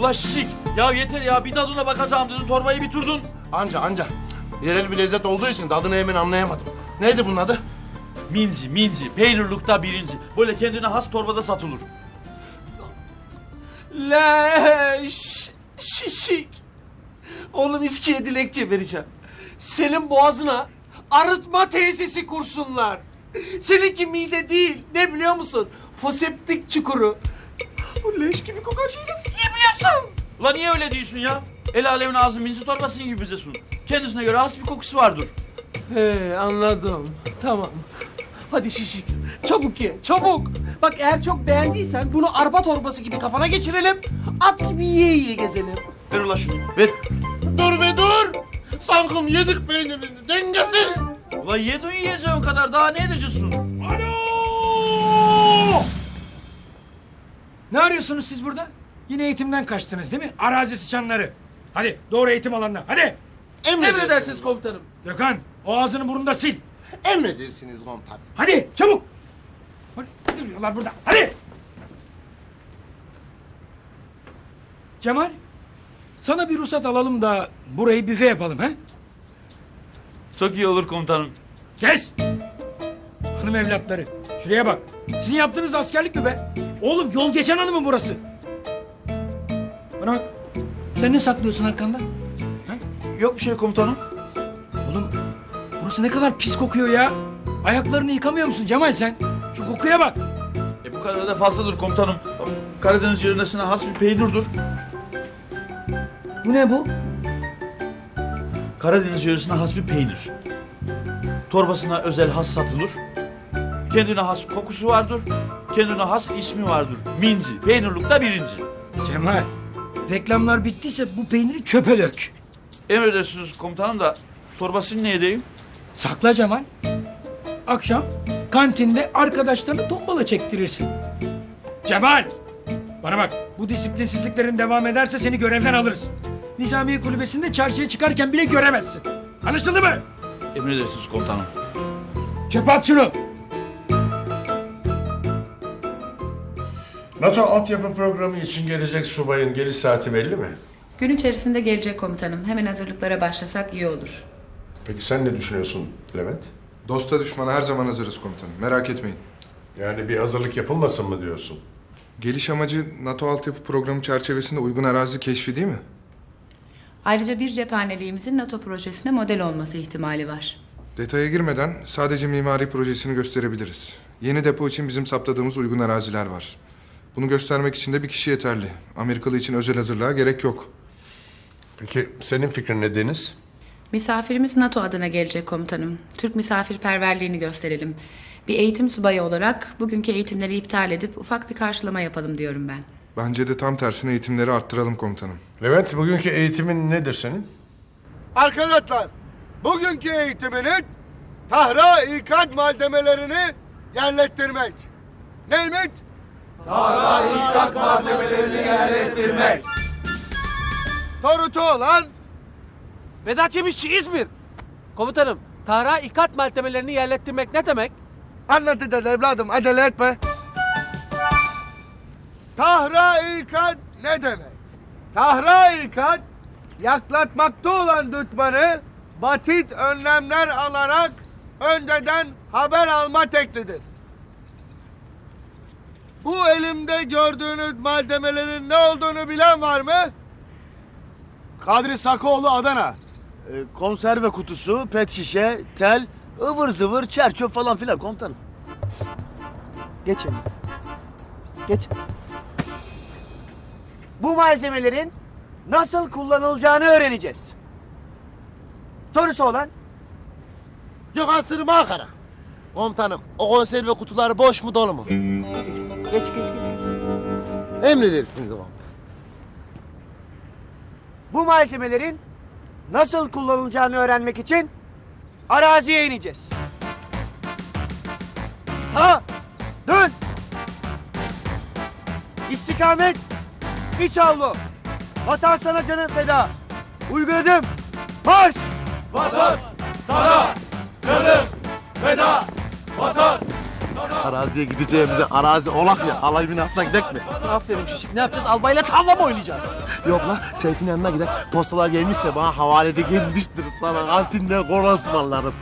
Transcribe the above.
Ula şişik. Ya yeter ya bir tadına bakacağım dedin torbayı biturdun. Anca anca. Yerel bir lezzet olduğu için tadını hemen anlayamadım. Neydi bunun adı? Minzi minzi peynirlukta birinci. Böyle kendine has torbada satılır. Leş şişik. Oğlum İSKİ'ye dilekçe vereceğim. Senin boğazına arıtma tesisi kursunlar. Seninki mide değil. Ne biliyor musun? Foseptik çukuru. Bu leş gibi kokan şeyi nasıl yiyebiliyorsun? Ula niye öyle diyorsun ya? El alemin ağzı minzi torbası gibi bize sun. Kendisine göre has bir kokusu vardır. He anladım. Tamam. Hadi şişik. Çabuk ye. Çabuk. Bak eğer çok beğendiysen bunu arpa torbası gibi kafana geçirelim. At gibi yiye yiye gezelim. Ver ula şunu ver. Dur be dur. Sankum yedik peynirini. Dengesiz. Ula yedin yiyeceğin kadar daha ne edeceksin? Ne arıyorsunuz siz burada? Yine eğitimden kaçtınız değil mi? Arazi sıçanları. Hadi doğru eğitim alanına hadi. Emredersiniz komutanım. Gökhan o ağzını burnunu da sil. Emredersiniz komutanım. Hadi çabuk. Hadi duruyorlar burada hadi. Cemal sana bir ruhsat alalım da burayı büfe yapalım ha? Çok iyi olur komutanım. Kes! Hanım evlatları. Şuraya bak. Sizin yaptığınız askerlik mi be? Oğlum yol geçen hanı mı burası? Bana bak. Sen ne saklıyorsun arkanda? Ha? Yok bir şey komutanım. Oğlum burası ne kadar pis kokuyor ya. Ayaklarını yıkamıyor musun Cemal sen? Şu kokuya bak. E bu kadar da fazladır komutanım. Karadeniz yöresine has bir peynirdir. Bu ne bu? Karadeniz yöresine has bir peynir. Torbasına özel has satılır. Kendine has kokusu vardır. Kendine has ismi vardır. Minzi. Peynirlukta birinci. Cemal. Reklamlar bittiyse bu peyniri çöpe dök. Emredersiniz komutanım da torbasını ne edeyim? Sakla Cemal. Akşam kantinde arkadaşlarını tombala çektirirsin. Cemal! Bana bak bu disiplinsizliklerin devam ederse seni görevden alırız. Nizamiye kulübesinde çarşıya çıkarken bile göremezsin. Anlaşıldı mı? Emredersiniz komutanım. Çöpe at şunu. NATO altyapı programı için gelecek subayın geliş saati belli mi? Gün içerisinde gelecek komutanım. Hemen hazırlıklara başlasak iyi olur. Peki sen ne düşünüyorsun Levent? Dosta düşmana her zaman hazırız komutanım. Merak etmeyin. Yani bir hazırlık yapılmasın mı diyorsun? Geliş amacı NATO altyapı programı çerçevesinde uygun arazi keşfi değil mi? Ayrıca bir cephaneliğimizin NATO projesine model olması ihtimali var. Detaya girmeden sadece mimari projesini gösterebiliriz. Yeni depo için bizim saptadığımız uygun araziler var. Bunu göstermek için de bir kişi yeterli. Amerikalı için özel hazırlığa gerek yok. Peki senin fikrin ne Deniz? Misafirimiz NATO adına gelecek komutanım. Türk misafirperverliğini gösterelim. Bir eğitim subayı olarak bugünkü eğitimleri iptal edip ufak bir karşılama yapalım diyorum ben. Bence de tam tersine eğitimleri arttıralım komutanım. Levent bugünkü eğitimin nedir senin? Arkadaşlar, bugünkü eğitiminin tahra ikaz malzemelerini yerleştirmek. Neymiş? Tahra ikaz malzemelerini yerleştirmek. Sorusu olan Vedat Çemişçi İzmir. Komutanım, tahra ikat malzemelerini yerlettirmek ne demek? anlatacağız evladım acele etme. Tahra ikaz ne demek? Tahra ikaz yaklatmakta olan düşmanı basit önlemler alarak önceden haber alma teklidir. Bu elimde gördüğünüz malzemelerin ne olduğunu bilen var mı? Kadri Sakoğlu Adana. Ee, konserve kutusu, pet şişe, tel, ıvır zıvır, çer çöp falan filan komutanım. Geç Emre. Geç. Bu malzemelerin nasıl kullanılacağını öğreneceğiz. Sorusu olan? Gökhan Sırma Ankara. Komutanım o konserve kutuları boş mu dolu mu? Geç geç geç. geç. Emredersiniz komutanım. Bu malzemelerin nasıl kullanılacağını öğrenmek için araziye ineceğiz. Sağ, dön. İstikamet, iç avlu. Vatan sana canım feda. Uyguladım. Marş. Vatan Araziye gideceğimize arazi olak ya. Halay binasına gidek mi? Aferin Şişik. Ne yapacağız? Albayla tavla mı oynayacağız? Yok la Seyfin yanına gider. Postalar gelmişse bana havalede gelmiştir. Sana kantinde kola ısmarlarım.